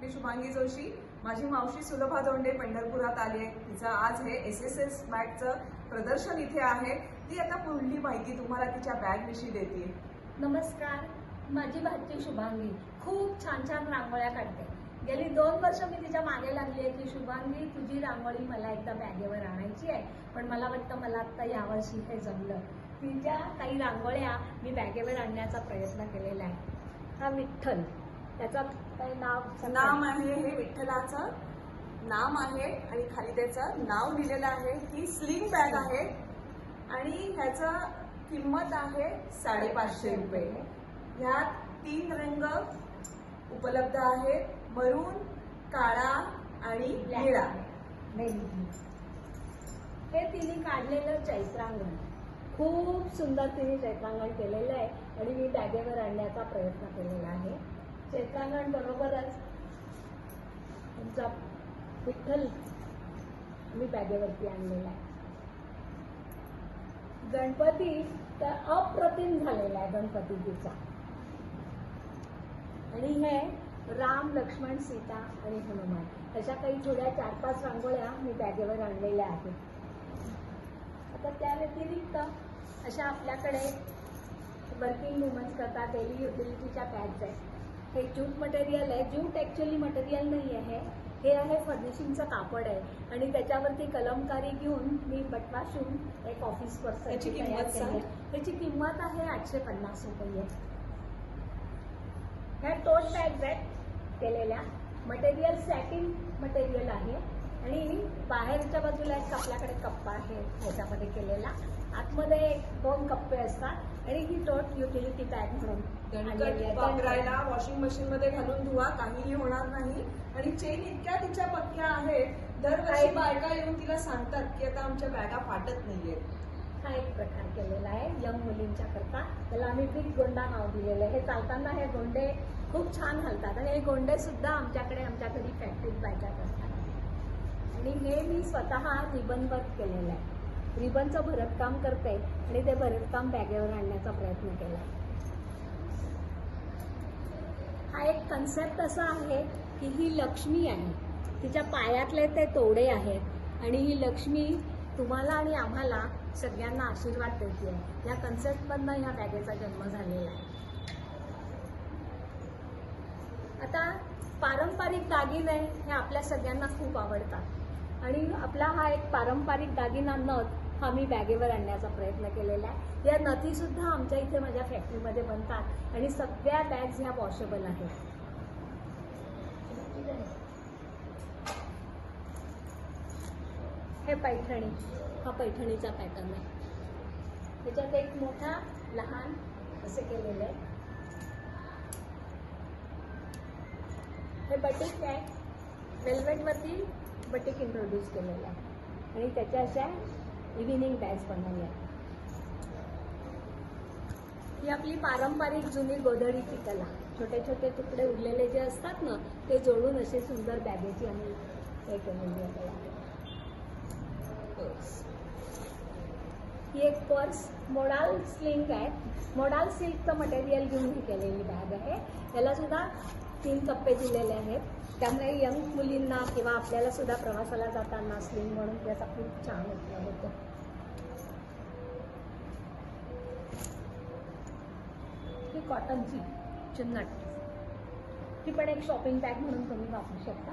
मी शुभांगी जोशी. माझी मावशी सुलभा दोंडे पंढरपुरात आली आहे. तिचं आज हे एस एस एस बॅगचं प्रदर्शन इथे आहे. ती आता पुढली माहिती तुम्हाला तिच्या बॅगविषयी देते. नमस्कार. माझी भाची शुभांगी. खूप छान छान रांगोळ्या काढते. गेली दोन वर्ष मी तिच्यामागे लागली आहे की शुभांगी तुझी रांगोळी मला एकदा बॅगेवर आणायची आहे. पण मला वाटतं मला आत्ता यावर्षी हे जमलं. तिच्या काही रांगोळ्या मी बॅगेवर आणण्याचा प्रयत्न केलेला आहे. हा विठ्ठल. त्याचं काही नाव? नाम आहे हे विठ्ठलाचं नाम आहे आणि खाली त्याचं नाव लिहिलेलं आहे. ही स्लिंग बॅग आहे आणि ह्याचं किंमत आहे साडेपाचशे रुपये. ह्यात तीन रंग उपलब्ध आहेत. मरून काळा आणि निळा. हे तिने काढलेलं चैत्रांगण. खूप सुंदर तिने चैत्रांगण केलेलं आहे आणि मी बॅगेवर आणण्याचा प्रयत्न केलेला आहे. चैत्रांगण बरोबरच तुमचा विठ्ठल मी बॅगेवरती आणलेला आहे. गणपती तर अप्रतिम झालेला आहे गणपतीजीचा. आणि हे राम लक्ष्मण सीता आणि हनुमान. अशा काही थोड्या चार पाच रांगोळ्या मी बॅगेवर आणलेल्या आहेत. आता त्या व्यतिरिक्त अशा आपल्याकडे वर्किंग वुमन्स करता डेली युटिलिटीच्या बॅग्स आहेत. हे ज्यूट मटेरियल आहे. ज्यूट ॲक्च्युली मटेरियल नाही आहे हे आहे फर्निशिंगचं कापड आहे. आणि त्याच्यावरती कलमकारी घेऊन मी बटवा शिवून एक ऑफिस पर्सन याची किंमत. त्याची किंमत आहे आठशे पन्नास रुपये. ह्या टोट बॅग्स आहेत केलेल्या. मटेरियल सॅटिन मटेरियल आहे. आणि बाहेरच्या बाजूला एक आपल्याकडे कप्पा आहे ह्याच्यामध्ये केलेला. आतमध्ये एक दोन कप्पे असतात आणि ही टोट युटिलिटी बॅग म्हणून. वापरायला वॉशिंग मशीन मध्ये घालून धुवा काहीही होणार नाही. आणि चेन इतक्या तिच्या पक्क्या आहेत दरवर्षी. बायका येऊन तिला सांगतात की आता आमच्या बॅगा फाटत नाहीयेत. हा एक प्रकार केलेला आहे यंग मुलींच्या करता. त्याला आम्ही बिग गोंडा नाव दिलेलं आहे. हे चालताना हे गोंडे खूप छान हलतात आणि हे गोंडे सुद्धा आमच्याकडे आमच्या घरी फॅक्टरीत बायका करतात. आणि हे मी स्वतः वर्क केलेलं आहे. रिबनचं भरतकाम करते आणि ते भरतकाम बॅगेवर आणण्याचा प्रयत्न केला. हा एक कन्सेप्ट असा आहे की ही लक्ष्मी आहे. तिच्या पायातले ते तोडे आहेत आणि ही लक्ष्मी तुम्हाला आणि आम्हाला सगळ्यांना आशीर्वाद देते. आहे या कन्सेप्टमधनं ह्या बॅगेचा जन्म झालेला आहे. आता पारंपरिक दागिने हे आपल्या सगळ्यांना खूप आवडतात. आणि आपला हा एक पारंपरिक दागिना नथ हा मी बॅगेवर आणण्याचा प्रयत्न केलेला आहे. या नथीसुद्धा आमच्या इथे माझ्या फॅक्टरीमध्ये बनतात आणि सगळ्या बॅग्स ह्या वॉशेबल आहेत. हे पैठणी हा पैठणीचा पॅटर्न आहे. त्याच्यात एक मोठा लहान असे केलेलं आहे. हे बटिक आहे वेल्वेटवरती बटिक इंट्रोड्यूस केलेलं आहे. आणि त्याच्या अशा इव्हिनिंग बॅग्स बनवली आहे ही आपली पारंपरिक जुनी गोधडीची कला. छोटे छोटे तुकडे उरलेले जे असतात ना ते जोडून असे सुंदर बॅगेची आम्ही हे केलेली आहे कला. ही एक पर्स मोडाल स्लिंग आहे. मोडाल सिल्कचं मटेरियल घेऊन ही केलेली बॅग आहे. याला सुद्धा तीन कप्पे दिलेले आहेत. त्यामुळे यंग मुलींना किंवा आपल्याला सुद्धा प्रवासाला जाताना स्लिंग म्हणून त्याचा खूप छान उपयोग होतो. ही कॉटनची चुन्नट. ही पण एक शॉपिंग बॅग म्हणून तुम्ही वापरू शकता.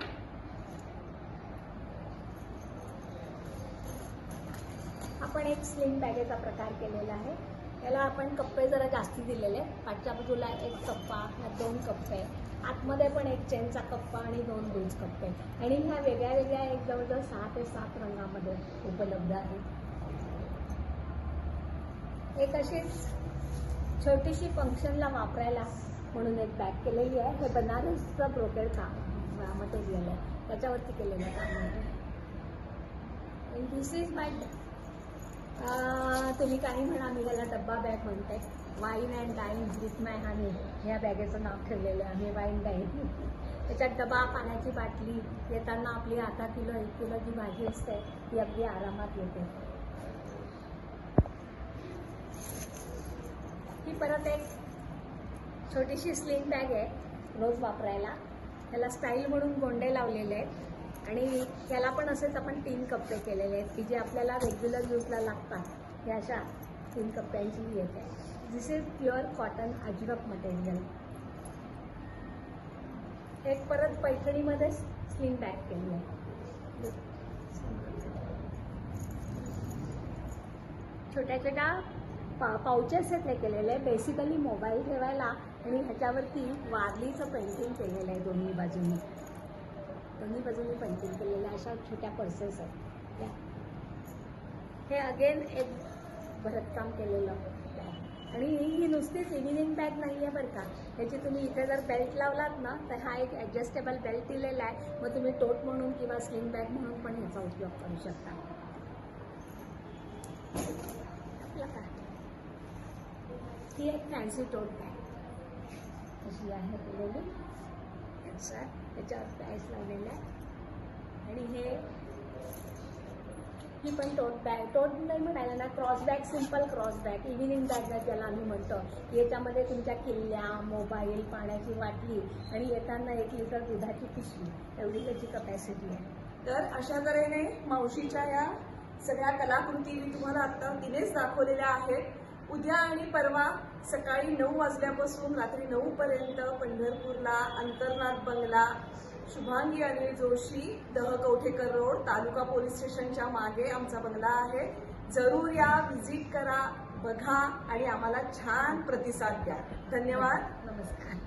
आपण एक स्लिंग बॅगेचा प्रकार केलेला आहे. याला आपण कप्पे जरा जास्ती दिलेले आहेत. पाठच्या बाजूला एक कप्पा ह्या दोन कप्पे. आतमध्ये पण एक चेनचा कप्पा आणि दोन लूज कप्पे. आणि ह्या वेगळ्या वेगळ्या एक जवळजवळ सहा ते सात रंगामध्ये उपलब्ध आहेत. एक अशीच छोटीशी फंक्शनला वापरायला म्हणून एक बॅग केलेली आहे. हे बनारसचं ब्रोकेड काम मटेरियल आहे. त्याच्यावरती केलेलं काम आहे दिस इज माय तुम्ही काही म्हणा मी त्याला डब्बा बॅग म्हणते wine and dine with my honey ह्या बॅगेचं नाव ठेवलेलं आहे. वाईन डाईन त्याच्यात डबा पाण्याची बाटली येताना आपली अर्धा किलो एक किलो जी भाजी असते ती अगदी आरामात येते. ही परत एक छोटीशी स्लिंग बॅग आहे रोज वापरायला. त्याला स्टाईल म्हणून गोंडे लावलेले आहेत. आणि त्याला पण असेच आपण तीन कप्पे केलेले आहेत की जे आपल्याला रेग्युलर यूजला लागतात. हे अशा तीन कप्प्यांची येत. आहे दिस इज प्युअर कॉटन अजिबात मटेरियल एक परत पैठणीमध्ये स्लिंग बॅग केली आहे. छोट्या छोट्या पा पाउचेस आहेत हे केलेले. बेसिकली मोबाईल ठेवायला आणि ह्याच्यावरती वारलीचं पेंटिंग केलेलं आहे दोन्ही बाजूनी. दोन्ही बाजूनी पेंटिंग केलेलं आहे. अशा छोट्या पर्सेस आहेत. हे अगेन एक भरतकाम केलेलं आणि ही नुसतीच इव्हिनिंग बॅग नाही आहे बरं का. ह्याची तुम्ही इथे जर बेल्ट लावलात ना तर हा एक ॲडजस्टेबल बेल्ट दिलेला आहे. मग तुम्ही टोट म्हणून किंवा स्लिंग बॅग म्हणून पण ह्याचा उपयोग करू शकता. आपलं काय? ही एक फॅन्सी टोट बॅग अशी आहे दिलेली. त्याच्यावर प्राईस लावलेला आहे. आणि हे ही पण टोट बॅग टोट नाही म्हणायला ना cross bag simple cross bag evening bag ज्याला आम्ही म्हणतो याच्यामध्ये तुमच्या किल्ल्या मोबाईल पाण्याची वाटली आणि येताना एक लिटर दुधाची पिशवी एवढी त्याची कपॅसिटी आहे. तर अशा तऱ्हेने मावशीच्या या सगळ्या कलाकृती मी तुम्हाला आत्ता तिनेच दाखवलेल्या आहेत. उद्या आणि परवा सकाळी नऊ वाजल्यापासून रात्री नऊपर्यंत पंढरपूरला अंतरनाथ बंगला शुभांगी अनिल जोशी दह कवठेकर रोड तालुका पोलीस स्टेशनच्या मागे आमचा बंगला आहे. जरूर या व्हिजिट करा बघा आणि आम्हाला छान प्रतिसाद द्या. धन्यवाद. नमस्कार.